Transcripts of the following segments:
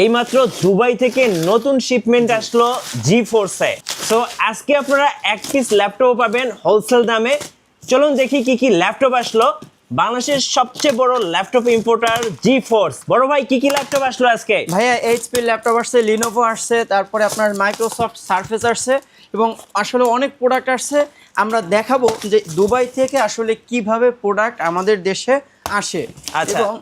এইমাত্র দুবাই থেকে নতুন শিপমেন্ট আসলো জি ফোর্সে সো আজকে আপনারা এক পিস ল্যাপটপ পাবেন হোলসেল দামে। চলুন দেখি কি কি ল্যাপটপ আসলো। বাংলাদেশের সবচেয়ে বড় ল্যাপটপ ইম্পোর্টার জি ফোর্স বড় ভাই কি কি ল্যাপটপ আসলো আজকে? ভাইয়া এইচপি ল্যাপটপ আসছে লিনোভো আসছে তারপরে আপনার মাইক্রোসফট সার্ফেস আসছে এবং আসলে অনেক প্রোডাক্ট আসছে। আমরা দেখাবো যে দুবাই থেকে আসলে কীভাবে প্রোডাক্ট আমাদের দেশে আসে আচ্ছা। এবং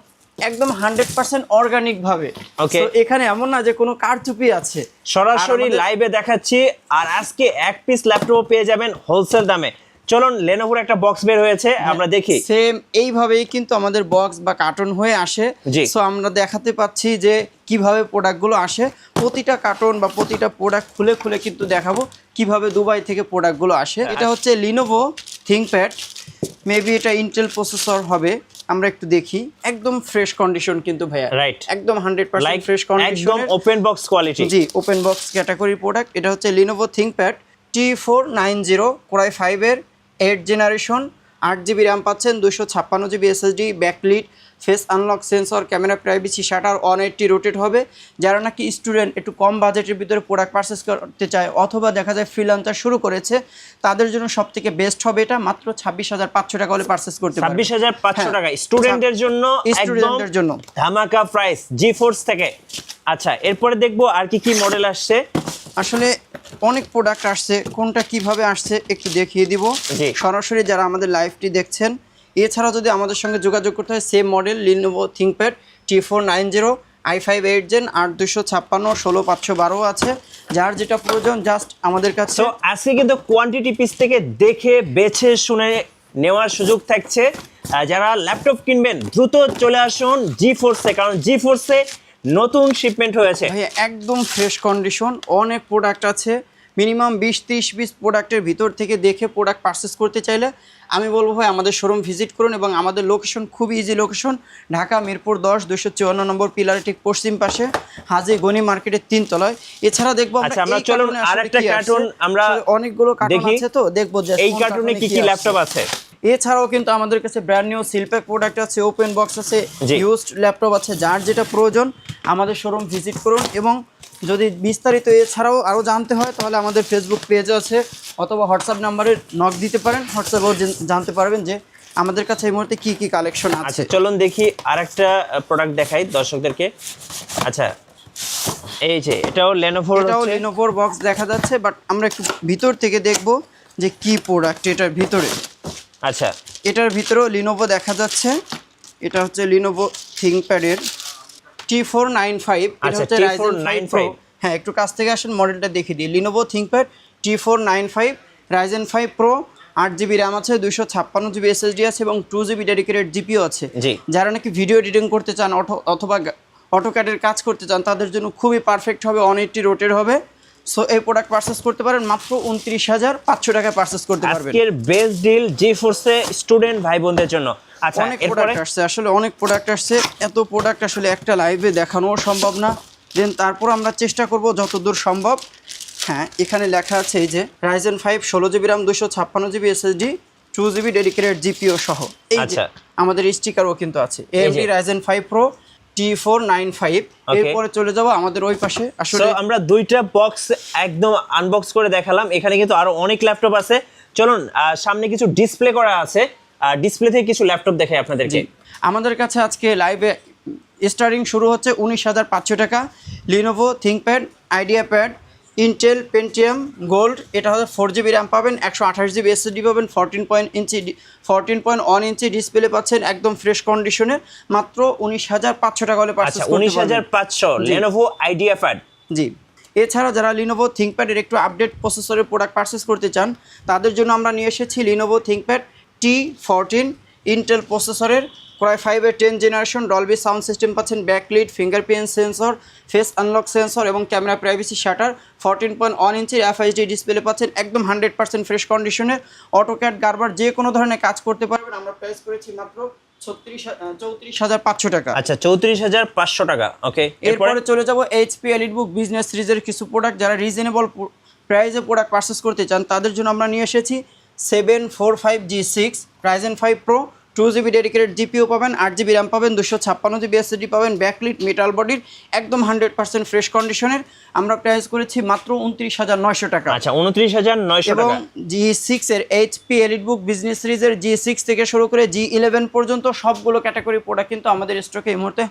একদম হান্ড্রেড পার্সেন্ট অর্গানিক ভাবে. So, এখানে এমন না যে কোনো কারচুপি আছে। সরাসরি লাইভে দেখাচ্ছি আর আজকে এক পিস ল্যাপটপ পেয়ে যাবেন হোলসেল দামে। চলুন লেনোভোর একটা বক্স বের হয়েছে আমরা দেখি। সেম এইভাবেই কিন্তু আমাদের বক্স বা কার্টন হয়ে আসে। সো আমরা দেখাতে পাচ্ছি যে কীভাবে প্রোডাক্টগুলো আসে। প্রতিটা কার্টন বা প্রতিটা প্রোডাক্ট খুলে খুলে কিন্তু দেখাবো কীভাবে দুবাই থেকে প্রোডাক্টগুলো আসে। এটা হচ্ছে লিনোভো থিংকপ্যাড মেবি এটা ইন্টেল প্রসেসর হবে। আমরা একটু দেখি। একদম ফ্রেশ কন্ডিশন কিন্তু ভাইয়া। রাইট একদম হান্ড্রেড লাইক পার্সেন্ট ফ্রেশ একদম কন্ডিশন ওপেন বক্স কোয়ালিটি জি ওপেন বক্স ক্যাটাগরি প্রোডাক্ট এটা হচ্ছে T four nine zero core i ফাইভের এইট জেনারেশন আট জিবি র্যাম পাচ্ছেন দুশো ছাপ্পান্ন GB SSD backlit face unlock sensor camera privacy shutter one eighty rotate হবে। যারা নাকি স্টুডেন্ট একটু কম বাজেটের ভিতরে প্রোডাক্ট পারচেস করতে চায় অথবা দেখা যায় ফ্রিলান্সার শুরু করেছে তাদের জন্য সব থেকে বেস্ট হবে এটা মাত্র ছাব্বিশ হাজার পাঁচশো টাকা হলে পারচেস করতে ছাব্বিশ হাজার পাঁচশো হ্যাঁ। টাকা। স্টুডেন্টের জন্য স্টুডেন্টদের জন্য। ধামাকা প্রাইস জি ফোর্স থেকে। আচ্ছা এরপরে দেখব আর কি কি মডেল আসছে। আসলে অনেক প্রোডাক্ট আসছে কোনটা কীভাবে আসছে একটু দেখিয়ে দিব। সরাসরি যারা আমাদের লাইভটি দেখছেন এছাড়া যদি আমাদের সঙ্গে যোগাযোগ করতে হয় same model Lenovo ThinkPad T four nine zero i five eight gen আট দুশো ছাপ্পান্ন ষোলো পাঁচশো বারো আছে। যার যেটা প্রয়োজন জাস্ট আমাদের কাছে। তো আজকে কিন্তু কোয়ান্টিটি পিস থেকে দেখে বেছে শুনে নেওয়ার সুযোগ থাকছে। যারা ল্যাপটপ কিনবেন দ্রুত চলে আসুন জি ফোর্সে কারণ জি ফোর্সে নতুন শিপমেন্ট হয়েছে। একদম ফ্রেশ কন্ডিশন অনেক প্রোডাক্ট আছে। মিনিমাম বিশ ত্রিশ পিস প্রোডাক্টের ভিতর থেকে দেখে প্রোডাক্ট পারচেস করতে চাইলে আমি বলব ভাই আমাদের শোরুম ভিজিট করুন এবং আমাদের লোকেশন খুবই ইজি লোকেশন ঢাকা মিরপুর দশ দুশো চুয়ান্ন নম্বর পিলারের ঠিক পশ্চিম পাশে হাজি গনি মার্কেটের তিন তলায় এছাড়া দেখব আচ্ছা, আমরা চলুন আরেকটা কার্টুন আমরা অনেকগুলো কার্টুন। আছে তো দেখব যে এই কার্টুনে কি কি ল্যাপটপ আছে এছাড়াও কিন্তু আমাদের কাছে brand new seal pack product আছে ওপেন বক্স আছে। ইউজড ল্যাপটপ আছে যার যেটা প্রয়োজন আমাদের শোরুম ভিজিট করুন এবং যদি বিস্তারিত এছাড়াও আরও জানতে হয় তাহলে আমাদের ফেসবুক পেজ আছে অথবা হোয়াটসঅ্যাপ নাম্বারে নক দিতে পারেন। হোয়াটসঅ্যাপেও জানতে পারবেন যে আমাদের কাছে এই মুহূর্তে কী কী কালেকশন আচ্ছা আছে চলুন দেখি আরেকটা প্রোডাক্ট দেখাই দর্শকদেরকে। আচ্ছা এই যে এটাও লেনোভোর এটাও লিনোভোর বক্স দেখা যাচ্ছে বাট আমরা একটু ভিতর থেকে দেখব যে কি প্রোডাক্ট এটার ভিতরে। আচ্ছা। এটার ভিতরেও লিনোভো দেখা যাচ্ছে। এটা হচ্ছে লিনোভো থিংকপ্যাডের টি ফোর নাইন ফাইভ এটা হচ্ছে T495 রাইজেন ফাইভ হ্যাঁ একটু কাছ থেকে আসেন মডেলটা দেখিয়ে দিই। Lenovo ThinkPad T four nine five Ryzen five pro আট জিবি র্যাম আছে দুইশো ছাপ্পান্ন জিবি এসএসডি আছে এবং টু জিবি ডেডিকেটেড জিপিও আছে। যারা নাকি ভিডিও এডিটিং করতে চান অথ- অথবা অটোক্যাডের কাজ করতে চান তাদের জন্য খুবই পারফেক্ট হবে অন এইটটি রোটের হবে। সো এই প্রোডাক্ট পারচেস করতে পারেন মাত্র উনত্রিশ হাজার পাঁচশো টাকায় পারচেস করতে পারবেন। আজকের বেস্ট ডিল জি ফোর্সে স্টুডেন্ট ভাই বোনদের জন্য। আচ্ছা অনেক প্রোডাক্ট আসছে আসলে অনেক প্রোডাক্ট আসছে। এত প্রোডাক্ট আসলে একটা লাইভে দেখানোও সম্ভব না। দেন তারপর আমরা চেষ্টা করব যতদূর সম্ভব। হ্যাঁ এখানে লেখা আছে এই যে রাইজেন ফাইভ ষোলো জিবি র্যাম দুশো ছাপ্পান্ন GB SSD two GB dedicated GPU সহ। এই যে আচ্ছা। আমাদের স্টিকারও কিন্তু আছে। AMD Ryzen five pro T four nine five এরপরে চলে যাব আমাদের ওই পাশে। আসলে আমরা দুইটা বক্স একদম আনবক্স করে দেখালাম। এখানে কিন্তু আরও অনেক ল্যাপটপ আছে। চলুন সামনে কিছু ডিসপ্লে করা আছে। ডিসপ্লে থেকে কিছু ল্যাপটপ দেখাই আপনাদেরকে। আমাদের কাছে আজকে লাইভে স্টারিং শুরু হচ্ছে উনিশ হাজার পাঁচশো টাকা। Lenovo ThinkPad IdeaPad Intel Pentium Gold এটা হচ্ছে ফোর জিবি র্যাম পাবেন একশো আঠাশ জিবি এসএসডি পাবেন fourteen point inch fourteen point one inch display পাচ্ছেন একদম ফ্রেশ কন্ডিশনে মাত্র উনিশ হাজার পাঁচশো টাকা হলে পাচ্ছেন উনিশ হাজার পাঁচশো। লেনোভো আইডিয়া প্যাড জি। এছাড়া যারা লিনোভো থিঙ্কপ্যাডের একটু আপডেট প্রসেসরের প্রোডাক্ট পারচেস করতে চান তাদের জন্য আমরা নিয়ে এসেছি Lenovo ThinkPad T fourteen Intel প্রসেসরের প্রায় ফাইভের ten generation Dolby sound system পাচ্ছেন backlit fingerprint sensor face unlock sensor এবং camera privacy shutter fourteen point one ইঞ্চির এফআইডি ডিসপ্লে পাচ্ছেন একদম হান্ড্রেড পার্সেন্ট ফ্রেশ কন্ডিশনে অটোক্যাট গারবার যে কোনো ধরনের কাজ করতে পারবেন। আমরা প্রাইস করেছি মাত্র ছত্রিশ চৌত্রিশ হাজার পাঁচশো টাকা। আচ্ছা চৌত্রিশ হাজার পাঁচশো টাকা ওকে এরপরে? এরপরে চলে যাব এইচপি এলিটবুক বিজনেস সিরিজের কিছু প্রোডাক্ট যারা রিজনেবল প্রাইসে প্রোডাক্ট পারচেস করতে চান তাদের জন্য আমরা নিয়ে এসেছি seven four five G six Ryzen five pro two GB dedicated GPU পাবেন আট জিবি র্যাম পাবেন দুশো ছাপ্পান্ন জিবি এসএসডি পাবেন ব্যাকলিট মেটাল বডির একদম হান্ড্রেড পার্সেন্ট ফ্রেশ কন্ডিশনের আমরা প্রাইস করেছি মাত্র উনত্রিশ হাজার নয়শো টাকা। আচ্ছা উনত্রিশ হাজার নয়শো এবং জি সিক্স এর এইচপি এলিট বুক বিজনেস সিরিজের জি সিক্স থেকে শুরু করে জি ইলেভেন পর্যন্ত সবগুলো ক্যাটাগরি প্রোডাক্ট কিন্তু আমাদের স্টকে এই মুহূর্তে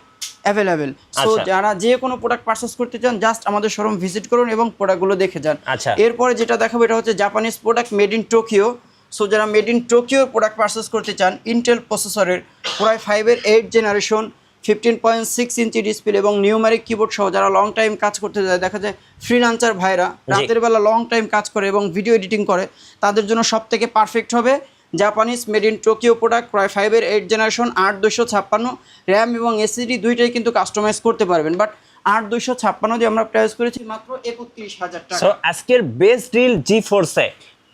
অ্যাভেলেবেল সো আচ্ছা। যারা যে কোনো প্রোডাক্ট পারচেস করতে চান জাস্ট আমাদের শোরুম ভিজিট করুন এবং প্রোডাক্টগুলো দেখে যান। আচ্ছা। এরপরে যেটা দেখাবো এটা হচ্ছে Japanese product made in Tokyo so যারা made in Tokyo product purchase করতে চান ইন্টেল প্রসেসরের প্রায় ফাইভের eight generation fifteen point six inch display এবং নিউমারিক কিবোর্ড সহ যারা লং টাইম কাজ করতে যায় দেখা যায় ফ্রিলান্সার ভাইরা রাতের বেলা লং টাইম কাজ করে এবং ভিডিও এডিটিং করে তাদের জন্য সব থেকে পারফেক্ট হবে Japanese made in Tokyo product প্রায় ফাইভের এইট জেনারেশন আট দুশো ছাপ্পান্ন র্যাম এবং এসিডি দুইটাই কিন্তু কাস্টমাইজ করতে পারবেন। বাট আট দুশো ছাপ্পান্ন দিয়ে আমরা প্রাইস করেছি মাত্র একত্রিশ হাজার টাকা। সো আজকের বেস্ট ডিল জি ফোরসে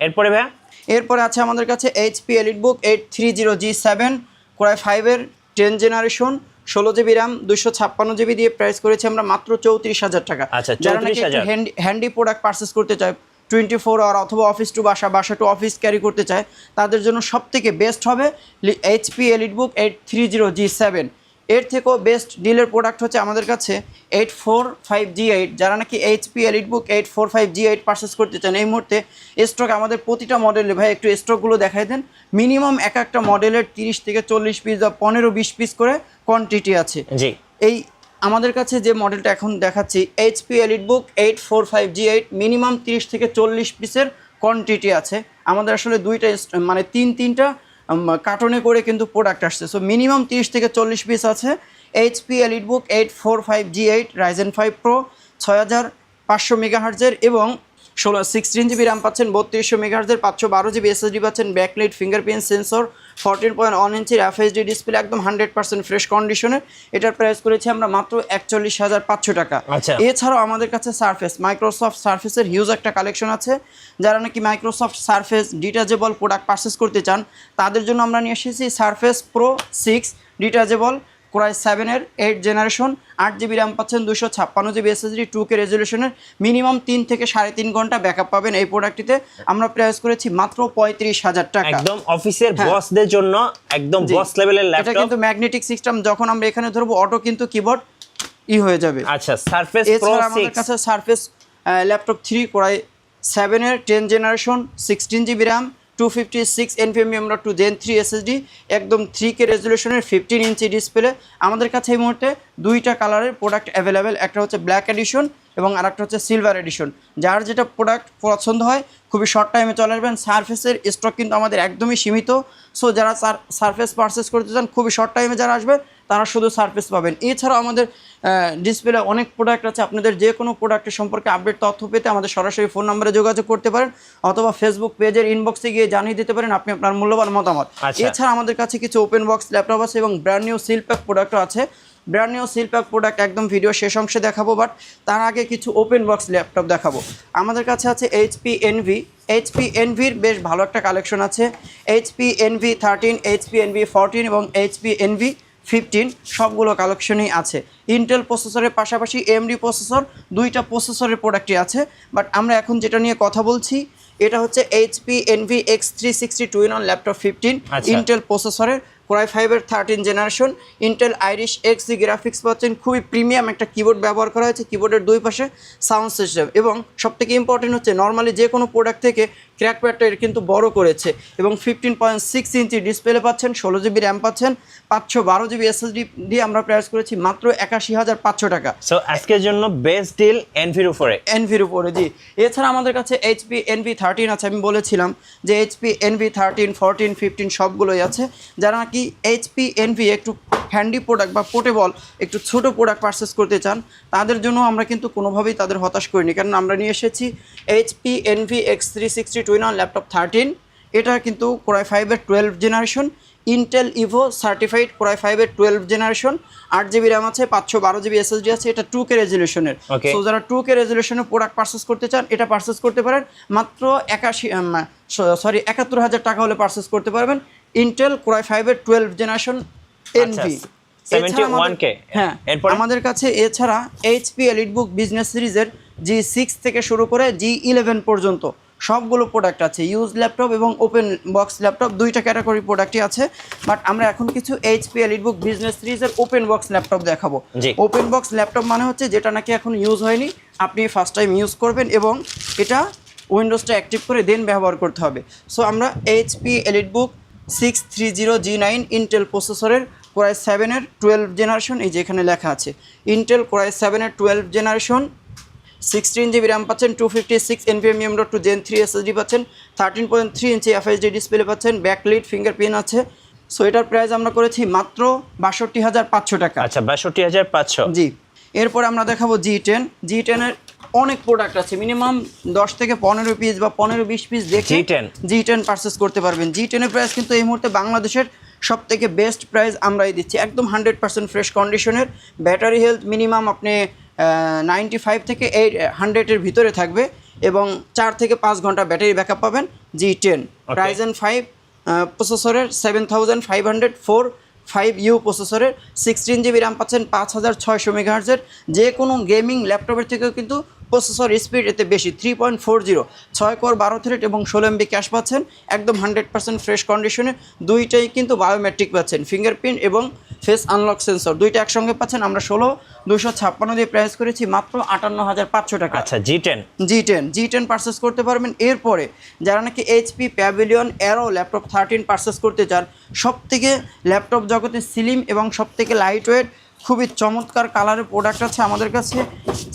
এরপরে ভাইয়া? এরপরে আছে আমাদের কাছে HP EliteBook eight three zero G seven ক্রয় ফাইভের টেন জেনারেশন ষোলো জিবি র্যাম দুশো ছাপ্পান্ন জিবি দিয়ে প্রাইস করেছি আমরা মাত্র চৌত্রিশ হাজার টাকা। আচ্ছা, যারা নাকি হ্যান্ডি হ্যান্ডি প্রোডাক্ট পারচেস করতে চায় টোয়েন্টি ফোর আওয়ার অথবা অফিস টু বাসা বাসা টু অফিস ক্যারি করতে চায় তাদের জন্য সব থেকে বেস্ট হবে HP EliteBook eight three zero G seven এর থেকেও বেস্ট ডিলের প্রোডাক্ট হচ্ছে আমাদের কাছে eight four five G eight যারা নাকি HP EliteBook eight four five G eight purchase করতে চান এই মুহূর্তে স্টক আমাদের প্রতিটা মডেলে ভাই একটু স্টকগুলো দেখাই দেন। মিনিমাম এক একটা মডেলের তিরিশ থেকে চল্লিশ পিস বা পনেরো বিশ পিস করে কোয়ান্টিটি আছে। জি। এই আমাদের কাছে যে মডেলটা এখন দেখাচ্ছি HP EliteBook eight four five G eight minimum তিরিশ থেকে চল্লিশ পিসের কোয়ান্টিটি আছে। আমাদের আসলে দুইটা মানে তিন তিনটা কার্টনে করে কিন্তু প্রোডাক্ট আসছে। সো মিনিমাম তিরিশ থেকে চল্লিশ পিস আছে। HP EliteBook eight four five G eight Ryzen five pro ছয় হাজার পাঁচশো মেগাহার্জের এবং ষোলো সিক্সটিন জিবি র্যাম পাচ্ছেন বত্রিশশো মেগাহার্জের পাঁচশো বারো জিবি এসএসডি পাচ্ছেন backlight fingerprint sensor fourteen point one ইঞ্চির এফএসডি ডিসপ্লে একদম হান্ড্রেড পার্সেন্ট ফ্রেশ কন্ডিশনের এটার প্রাইস করেছি আমরা মাত্র একচল্লিশ হাজার পাঁচশো টাকা। আচ্ছা। এছাড়াও আমাদের কাছে সার্ফেস মাইক্রোসফট সার্ফেসের হিউজ একটা কালেকশন আছে। যারা নাকি Microsoft Surface detachable product purchase করতে চান তাদের জন্য আমরা নিয়ে এসেছি Surface Pro six detachable core i সেভেনের এইট জেনারেশন আট জিবি র্যাম পাচ্ছেন দুশো ছাপ্পান্ন জিবি এসএসডি টু কে রেজলিউশনের মিনিমাম তিন থেকে সাড়ে তিন ঘণ্টা ব্যাকআপ পাবেন এই প্রোডাক্টটিতে আমরা প্রাইস করেছি মাত্র পঁয়ত্রিশ হাজার টাকা। একদম অফিসের হ্যাঁ। বসদের জন্য একদম। বস লেভেলের এটা ল্যাপটপ কিন্তু ম্যাগনেটিক সিস্টেম যখন আমরা এখানে ধরবো অটো কিন্তু কিবোর্ড ই হয়ে যাবে। আচ্ছা সারফেস প্রো আমাদের কাছে Surface laptop three core i সেভেনের ten generation sixteen GB RAM two fifty six npm আমরা টু জেন থ্রি এসএসডি একদম থ্রি কে রেজলিউশনের ফিফটিন ইঞ্চি ডিসপ্লে আমাদের কাছে এই মুহূর্তে দুইটা কালারের প্রোডাক্ট অ্যাভেলেবেল একটা হচ্ছে ব্ল্যাক এডিশন এবং আরেকটা হচ্ছে সিলভার এডিশন যার যেটা প্রোডাক্ট পছন্দ হয়, খুবই শর্ট টাইমে চলে আসবেন। সারফেসের স্টক কিন্তু আমাদের একদমই সীমিত। সো যারা সারফেস পারচেস করতে চান, খুবই শর্ট টাইমে যারা আসবে তারা শুধু সারফেস পাবেন। এছাড়াও আমাদের ডিসপ্লে অনেক প্রোডাক্ট আছে। আপনাদের যে কোনো প্রোডাক্টের সম্পর্কে আপডেট তথ্য পেতে আমাদের সরাসরি ফোন নাম্বারে যোগাযোগ করতে পারেন অথবা ফেসবুক পেজের ইনবক্সে গিয়ে জানিয়ে দিতে পারেন আপনি আপনার মূল্যবান মতামত। আচ্ছা। এছাড়া আমাদের কাছে কিছু ওপেন বক্স ল্যাপটপ আছে এবং ব্র্যান্ড নিউ সিল প্যাক প্রোডাক্টও আছে। Brand new seal pack product একদম ভিডিও শেষ অংশে দেখাবো বাট তার আগে কিছু ওপেন বক্স ল্যাপটপ দেখাবো। আমাদের কাছে আছে এইচপি এনভি এইচপি এনভির বেশ ভালো একটা কালেকশন আছে। HP Envy thirteen HP Envy fourteen এবং এইচপি এনভি ফিফটিন সবগুলো কালেকশনই আছে। ইন্টেল প্রসেসরের পাশাপাশি এমডি প্রসেসর দুইটা প্রসেসরের প্রোডাক্টই আছে। বাট আমরা এখন যেটা নিয়ে কথা বলছি এটা হচ্ছে HP Envy X three sixty two in one laptop fifteen. Intel প্রসেসরের কোরাই ফাইভের thirteen generation Intel Iris X G graphics পাচ্ছেন খুবই প্রিমিয়াম একটা কিবোর্ড ব্যবহার করা হয়েছে কিবোর্ডের দুই পাশে সাউন্ড সিস্টেম এবং সবথেকে ইম্পর্টেন্ট হচ্ছে নর্মালি যে কোনো প্রোডাক্ট থেকে ক্র্যাক প্যাডটা এর কিন্তু বড় করেছে এবং fifteen point six inch display পাচ্ছেন ষোলো জিবি র্যাম পাচ্ছেন পাঁচশো বারো জিবি এসএসডি দিয়ে আমরা প্রাইস করেছি মাত্র একাশি হাজার পাঁচশো টাকা। সো আজকের জন্য বেস্ট ডিল এনভির উপরে। এনভির উপরে জি। এছাড়া আমাদের কাছে এইচপি এনভি থার্টিন আছে আমি বলেছিলাম যে HP Envy thirteen fourteen fifteen সবগুলোই আছে। যারা নাকি এইচপি এনভি একটু হ্যান্ডি প্রোডাক্ট বা পোর্টেবল একটু ছোট প্রোডাক্ট পারচেস করতে চান তাদের জন্য আমরা কিন্তু কোনোভাবেই তাদের হতাশ করিনি। কারণ আমরা নিয়ে এসেছি HP Envy X three sixty two in one laptop thirteen এটা কিন্তু কোরাই ফাইভের twelve generation Intel Evo certified core i ফাইভের টুয়েলভ জেনারেশন আট জিবি র্যাম আছে পাঁচশো বারো জিবি এসএসডি আছে এটা টু কে রেজলিউশনের. সো যারা টু কে রেজলিউশনের প্রোডাক্ট পারচেস করতে চান এটা পারচেস করতে পারেন। মাত্র একাশি সরি একাত্তর হাজার টাকা হলে পারচেস করতে পারবেন ইন্টেল কোরাই ফাইভের টুয়েলভ জেনারেশন এনভি 71K হ্যাঁ আমাদের কাছে এছাড়া এইচপি এলিট বুক বিজনেস সিরিজের জি সিক্স থেকে শুরু করে জি ইলেভেন পর্যন্ত। সবগুলো প্রোডাক্ট আছে। ইউজ ল্যাপটপ এবং ওপেন বক্স ল্যাপটপ দুইটা ক্যাটাগরি প্রোডাক্টই আছে। বাট আমরা এখন কিছু এইচপি এলিটবুক বিজনেস সিরিজের ওপেন বক্স ল্যাপটপ দেখাবো। ওপেন বক্স ল্যাপটপ মানে হচ্ছে যেটা নাকি এখন ইউজ হয়নি। আপনি ফার্স্ট টাইম ইউজ করবেন এবং এটা উইন্ডোজটা অ্যাক্টিভ করে দেন ব্যবহার করতে হবে। সো আমরা HP EliteBook six three zero G nine Intel প্রসেসরের কোরাই সেভেনের টুয়েলভ জেনারেশন এই যে এখানে লেখা আছে। ইন্টেল কোরাই সেভেনের twelve generation sixteen GB RAM পাচ্ছেন two fifty six npm M dot two gen three SSD পাচ্ছেন thirteen point three inch FHD display পাচ্ছেন ব্যাকলিট ফিঙ্গারপ্রিন্ট আছে। সো এটার প্রাইস আমরা করেছি মাত্র বাষট্টি হাজার পাঁচশো টাকা। আচ্ছা বাষট্টি হাজার পাঁচশো। জি এরপর আমরা দেখাবো জি টেন জি টেনের অনেক প্রোডাক্ট আছে মিনিমাম দশ থেকে পনেরো পিস বা পনেরো বিশ পিস দেখে G10 জি টেন পারচেস করতে পারবেন। জি টেনের প্রাইস কিন্তু এই মুহূর্তে বাংলাদেশের সব থেকে বেস্ট প্রাইস আমরাই দিচ্ছি। একদম হান্ড্রেড পার্সেন্ট ফ্রেশ কন্ডিশনের ব্যাটারি হেলথ মিনিমাম আপনি নাইনটি ফাইভ থেকে এইট হান্ড্রেডের ভিতরে থাকবে এবং চার থেকে পাঁচ ঘণ্টা ব্যাটারি ব্যাকআপ পাবেন জি টেন রাইজেন ফাইভ প্রসেসরের seven thousand five hundred four five U প্রসেসরের সিক্সটিন জিবি র্যাম পাচ্ছেন পাঁচ হাজার ছয়শো মেগাহার্জের যে কোনো গেমিং ল্যাপটপের থেকেও কিন্তু প্রসেসর স্পিড এতে বেশি থ্রি পয়েন্ট ফোর জিরো ছয় কোর বারো থ্রেড এবং ষোলো এমবি ক্যাশ পাচ্ছেন। একদম হান্ড্রেড পার্সেন্ট ফ্রেশ কন্ডিশনে দুইটাই কিন্তু বায়োমেট্রিক পাচ্ছেন। ফিঙ্গারপ্রিন্ট এবং ফেস আনলক সেন্সর দুইটা একসঙ্গে পাচ্ছেন আমরা ষোলো দুশো ছাপ্পান্ন দিয়ে প্রাইস করেছি মাত্র আটান্ন হাজার পাঁচশো টাকা। আচ্ছা G ten G ten G ten purchase করতে পারবেন। এরপরে যারা নাকি HP Pavilion Aero laptop thirteen purchase করতে চান সব থেকে ল্যাপটপ জগতে সিলিম এবং সব থেকে লাইট ওয়েট খুবই চমৎকার কালারের প্রোডাক্ট আছে আমাদের কাছে।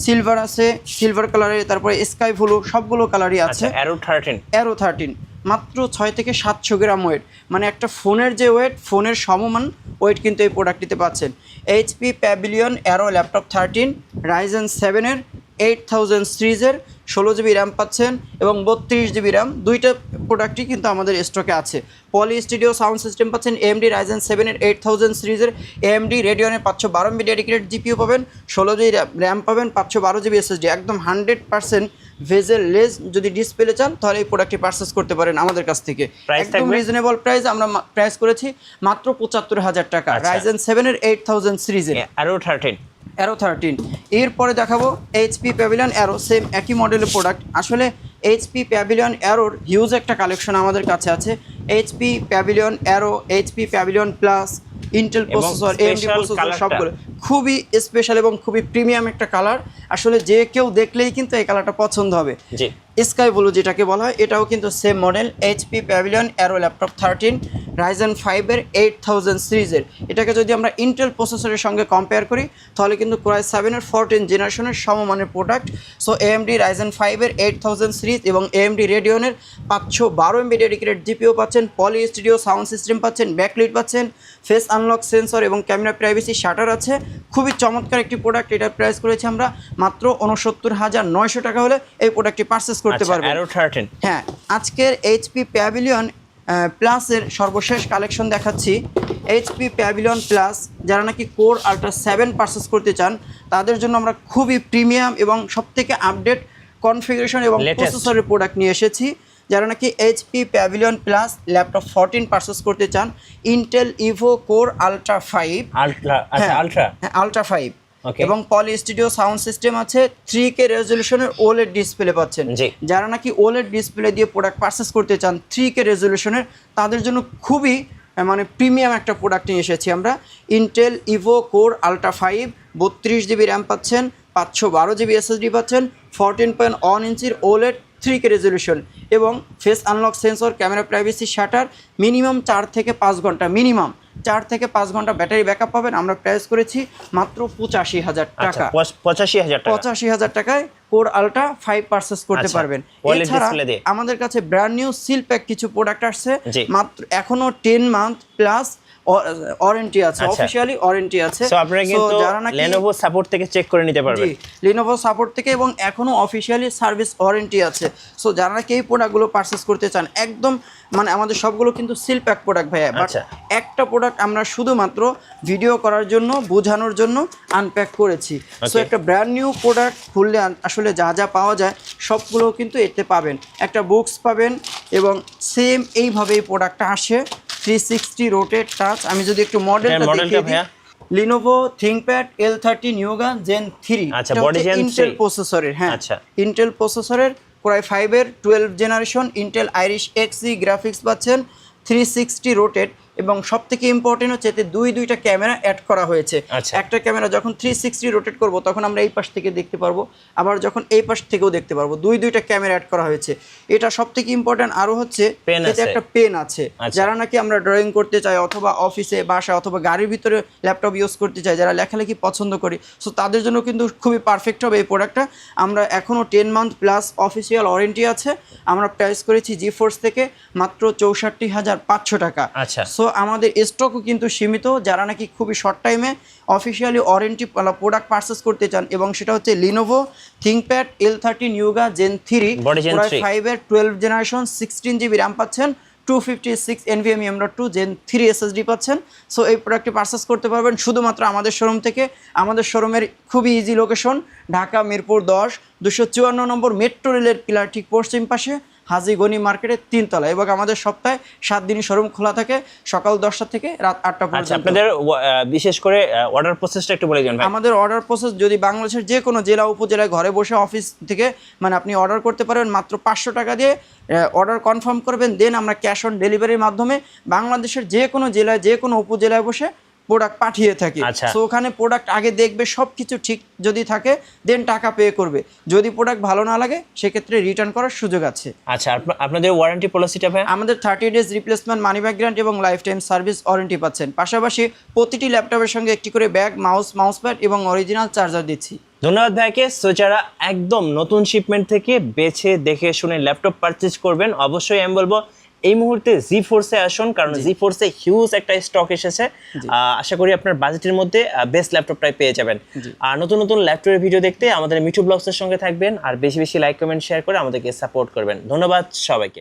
সিলভার আছে সিলভার কালারের তারপরে স্কাই ব্লু সবগুলো কালারই আচ্ছা আছে। অ্যারো থার্টিন অ্যারো থার্টিন মাত্র ছয় থেকে সাতশো গ্রাম ওয়েট মানে একটা ফোনের যে ওয়েট ফোনের সমমান ওয়েট কিন্তু এই প্রোডাক্টটিতে পাচ্ছেন। HP Pavilion Aero laptop thirteen Ryzen সেভেনের এইট থাউজেন্ড সিরিজের ষোলো জিবি র্যাম পাচ্ছেন এবং বত্রিশ জিবি র্যাম। দুইটা প্রোডাক্টই কিন্তু আমাদের স্টকে আছে। পলি স্টুডিও সাউন্ড সিস্টেম পাচ্ছেন এমডি রাইজেন সেভেনের এইট থাউজেন্ড সিরিজের এমডি রেডিয়নের পাঁচশো বারো এমবি ডেডিকেটেড জিপিও পাবেন। ষোলো জিবি র্যাম পাবেন পাঁচশো বারো জিবি এসএসডি একদম হান্ড্রেড পার্সেন্ট ভেজেল লেস যদি ডিসপ্লে চান তাহলে এই প্রোডাক্টটি পারচেস করতে পারেন আমাদের কাছ থেকে। একদম রিজনেবল প্রাইস আমরা প্রাইস করেছি মাত্র পঁচাত্তর হাজার টাকা। রাইজেন সেভেনের এইট থাউজেন্ড সিরিজের অ্যারো থার্টিন অ্যারো থার্টিন এরপরে দেখাবো এইচপি প্যাভিলিয়ন অ্যারো সেম একই মডেলের প্রোডাক্ট আসলে এইচপি প্যাভিলিয়ন অ্যারোর হিউজ একটা কালেকশন আমাদের কাছে আছে। HP Pavilion Aero HP Pavilion Plus Intel processor AMD special processor সবগুলো। খুবই স্পেশাল এবং খুবই প্রিমিয়াম একটা কালার আসলে যে কেউ দেখলেই কিন্তু এই কালারটা পছন্দ হবে। স্কাই ব্লু যেটাকে বলা হয় এটাও কিন্তু same model HP Pavilion Aero laptop thirteen Ryzen ফাইভের এইট থাউজেন্ড সিরিজের। এটাকে যদি আমরা ইন্টেল প্রসেসরের সঙ্গে কম্পেয়ার করি তাহলে কিন্তু ক্রাই সেভেনের ফোরটিন জেনারেশনের সমমানের প্রোডাক্ট সো এএমডি রাইজেন ফাইভের এইট থাউজেন্ড সিরিজ এবং এএমডি রেডিয়নের পাঁচশো বারো এমবি ডেডিকেটেড জিপিও পাচ্ছেন পলি স্টুডিও সাউন্ড সিস্টেম পাচ্ছেন ব্যাকলিট পাচ্ছেন ফেস আনলক সেন্সর এবং ক্যামেরা প্রাইভেসি শাটার আছে। খুবই চমৎকার একটি প্রোডাক্ট এটার প্রাইস করেছি আমরা মাত্র উনসত্তর হাজার নয়শো টাকা হলে এই প্রোডাক্টটি পারচেস করতে আচ্ছা পারবেন। হ্যাঁ আজকের এইচপি প্যাভিলিয়ন প্লাসের সর্বশেষ কালেকশন দেখাচ্ছি এইচপি প্যাভিলিয়ন প্লাস যারা নাকি কোর আল্ট্রা সেভেন পারচেস করতে চান তাদের জন্য আমরা খুবই প্রিমিয়াম এবং সবথেকে আপডেট কনফিগারেশন এবং. প্রসেসরের প্রোডাক্ট নিয়ে এসেছি যারা নাকি HP Pavilion Plus laptop fourteen purchase করতে চান Intel Evo core ultra five ultra ultra হ্যাঁ আলট্রা ফাইভ Okay. এবং পলি স্টুডিও সাউন্ড সিস্টেম আছে থ্রি কে রেজলিউশনের ওলেড ডিসপ্লে পাচ্ছেন। যারা নাকি ওলেড ডিসপ্লে দিয়ে প্রোডাক্ট পারচেস করতে চান থ্রি কে রেজলিউশনের তাদের জন্য খুবই মানে প্রিমিয়াম একটা প্রোডাক্ট নিয়ে এসেছি আমরা। Intel Evo core ultra five বত্রিশ জিবি র্যাম পাচ্ছেন পাঁচশো বারো জিবি এসএসডি পাচ্ছেন ফোরটিন পয়েন্ট ওয়ান ইঞ্চির ওলেড থ্রি কে রেজলিউশন এবং face unlock sensor camera privacy shutter minimum চার থেকে পাঁচ ঘণ্টা মিনিমাম চার থেকে পাঁচ ঘণ্টা ব্যাটারি ব্যাকআপ পাবেন। আমরা প্রাইস করেছি মাত্র পঁচাশি হাজার আচ্ছা টাকা। পঁচাশি হাজার পঁচাশি হাজার টাকায় কোর আলট্রা ফাইভ পারচেস করতে আচ্ছা, পারবেন। এছাড়া আমাদের কাছে ব্র্যান্ড নিউ সিল প্যাক কিছু প্রোডাক্ট আসছে। মাত্র এখনও টেন মান্থ প্লাস ওয়ারেন্টি আছে আচ্ছা। অফিসিয়ালি ওয়ারেন্টি আছে। সো আপনারা কিন্তু সাপোর্ট থেকে চেক করে নিতে পারবেন। জি লিনোভো সাপোর্ট থেকে এবং এখনও অফিসিয়ালি সার্ভিস ওয়ারেন্টি আছে। সো যারা নাকি এই প্রোডাক্টগুলো পারচেস করতে চান একদম মানে আমাদের সবগুলো কিন্তু সিল প্যাক প্রোডাক্ট ভাইয়া। বাট আচ্ছা। একটা প্রোডাক্ট আমরা শুধুমাত্র ভিডিও করার জন্য বোঝানোর জন্য আনপ্যাক করেছি। সো একটা ব্র্যান্ড নিউ প্রোডাক্ট খুললে আসলে যা যা পাওয়া যায় সবগুলো কিন্তু এতে পাবেন। একটা বুকস পাবেন এবং সেম এইভাবে এই প্রোডাক্টটা আসে। থ্রি সিক্সটি রোটেড টাচ আমি যদি একটু মডেলটা টা দেখিয়ে দিই? Lenovo ThinkPad L thirty Yoga gen three আচ্ছা, ইন্টেল প্রসেসরের হ্যাঁ। আচ্ছা। ইন্টেল প্রসেসরের কোরাই ফাইভের twelve generation Intel Iris Xe graphics পাচ্ছেন থ্রি সিক্সটি রোটেট এবং সব থেকে ইম্পর্টেন্ট হচ্ছে এতে দুই দুইটা ক্যামেরা অ্যাড করা হয়েছে। আচ্ছা। একটা ক্যামেরা যখন থ্রি সিক্সটি রোটেট করব তখন আমরা এই পাশ থেকে দেখতে পারব। আবার যখন এই পাশ থেকেও দেখতে পারব দুই দুইটা ক্যামেরা অ্যাড করা হয়েছে। এটা সব থেকে ইম্পর্টেন্ট আরও হচ্ছে এতে একটা পেন আছে। আচ্ছা। যারা নাকি আমরা ড্রয়িং করতে চাই অথবা অফিসে বাসা অথবা গাড়ির ভিতরে ল্যাপটপ ইউজ করতে চাই যারা লেখালেখি পছন্দ করি সো তাদের জন্য কিন্তু খুবই পারফেক্ট হবে এই প্রোডাক্টটা আমরা এখনও ten month plus official warranty আছে। আমরা প্রাইস করেছি জি ফোর্স থেকে মাত্র চৌষট্টি হাজার পাঁচশো টাকা। আচ্ছা। সো আমাদের স্টকও কিন্তু সীমিত যারা নাকি খুবই শর্ট টাইমে অফিসিয়ালি ওয়ারেন্টি প্রোডাক্ট পারচেস করতে চান এবং সেটা হচ্ছে Lenovo ThinkPad L thirty নিউগা gen three Body Gen 3 ফাইভের twelve generation sixteen GB RAM পাচ্ছেন two fifty six NVMe M dot two gen three SSD পাচ্ছেন। সো এই প্রোডাক্টটি পারচেস করতে পারবেন শুধুমাত্র আমাদের শোরুম থেকে। আমাদের শোরুমের খুবই ইজি লোকেশন ঢাকা মিরপুর দশ দুশো চুয়ান্ন নম্বর মেট্রো রেলের পিলার ঠিক পশ্চিম পাশে। হাজি গনি মার্কেটের তিনতলা এবং আমাদের সপ্তাহে সাত দিনই শোরুম খোলা থাকে সকাল দশটা থেকে রাত আটটা আচ্ছা পর্যন্ত আপনাদের বিশেষ করে অর্ডার প্রসেসটা একটু বলে দিন ভাই। আমাদের অর্ডার প্রসেস যদি বাংলাদেশের যে কোনো জেলা উপজেলায় ঘরে বসে অফিস থেকে মানে আপনি অর্ডার করতে পারবেন মাত্র পাঁচশো টাকা দিয়ে অর্ডার কনফার্ম করবেন দেন আমরা ক্যাশ অন ডেলিভারির মাধ্যমে বাংলাদেশের যে কোনো জেলায় যে কোনো উপজেলায় বসে প্রোডাক্ট পাঠিয়ে থাকি। আচ্ছা। সো ওখানে প্রোডাক্ট আগে দেখবে সব কিছু ঠিক যদি থাকে দেন টাকা পে করবে। যদি প্রোডাক্ট ভালো না লাগে সেক্ষেত্রে রিটার্ন করার সুযোগ আছে। আচ্ছা আপনা- আপনাদের ওয়ারেন্টি পলিসিটা ভাই? আমাদের thirty days replacement money back guarantee এবং লাইফ টাইম সার্ভিস ওয়ারেন্টি পাচ্ছেন। পাশাপাশি প্রতিটি ল্যাপটপের সঙ্গে একটি করে ব্যাগ মাউস মাউস প্যাড এবং অরিজিনাল চার্জার দিচ্ছি। ধন্যবাদ ভাইকে। সো যারা একদম নতুন শিপমেন্ট থেকে বেছে দেখে শুনে ল্যাপটপ পারচেজ করবেন অবশ্যই আমি বলব এই মুহূর্তে জি ফোর্সে আসুন কারণ জি। ফোর্সে হিউজ একটা স্টক এসেছে। আহ, আশা করি আপনার বাজেটের মধ্যে বেস্ট ল্যাপটপটাই পেয়ে যাবেন। আর নতুন নতুন ল্যাপটপের ভিডিও দেখতে আমাদের মিঠু ব্লগসের সঙ্গে থাকবেন আর বেশি বেশি লাইক কমেন্ট শেয়ার করে আমাদেরকে সাপোর্ট করবেন। ধন্যবাদ সবাইকে।